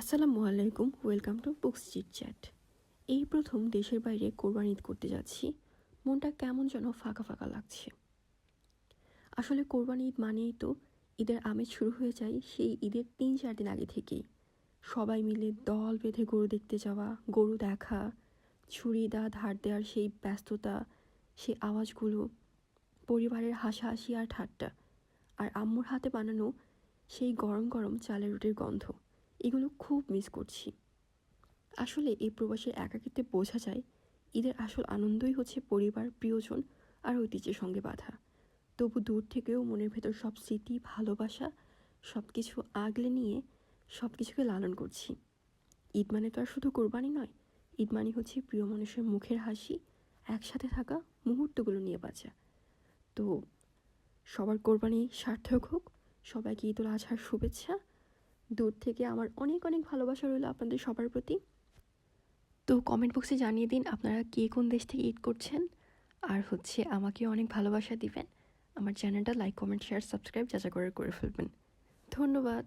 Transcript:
আসসালামু আলাইকুম, welcome to books chit chat. এই প্রথম দেশের বাইরে কোরবানি ঈদ করতে যাচ্ছি। মনটা কেমন যেন ফাঁকা ফাঁকা লাগছে। আসলে কোরবানি ঈদ মানেই তো ঈদের আমেজ শুরু হয়ে যায় সেই ঈদের তিন চার দিন আগে থেকেই। সবাই মিলে দল বেঁধে গরু দেখতে যাওয়া, গরু দেখা, ছুরি দা ধার দেওয়ার সেই ব্যস্ততা সেই আওয়াজগুলো, পরিবারের হাসাহাসি আর ঠাট্টা, আর আম্মুর হাতে বানানো সেই গরম গরম চালের রুটির গন্ধ। এগুলো খুব মিস করছি। আসলে এই প্রবাসের একাকিত্বে বোঝা যায়, ঈদের আসল আনন্দই হচ্ছে পরিবার, প্রিয়জন আর ঐতিহ্যের সঙ্গে বাঁধা। তবু দূর থেকেও মনের ভেতর সব স্মৃতি, ভালোবাসা সব কিছু আগলে নিয়ে সব কিছুকে লালন করছি। ঈদ মানে তো আর শুধু কোরবানি নয়, ঈদ মানে হচ্ছে প্রিয় মানুষের মুখের হাসি, একসাথে থাকা মুহূর্তগুলো নিয়ে বাঁচা। তো সবার কোরবানি সার্থক হোক, সবাইকে ঈদুল আজহার শুভেচ্ছা দূর থেকে আমার অনেক অনেক ভালোবাসা রইল আপনাদের সবার প্রতি। তো কমেন্ট বক্সে জানিয়ে দিন আপনারা কে কোন দেশ থেকে ঈদ করছেন। আর হচ্ছে আমাকে অনেক ভালোবাসা দিবেন। আমার চ্যানেলটা লাইক কমেন্ট শেয়ার সাবস্ক্রাইব যা যা করে করে ফেলবেন। ধন্যবাদ।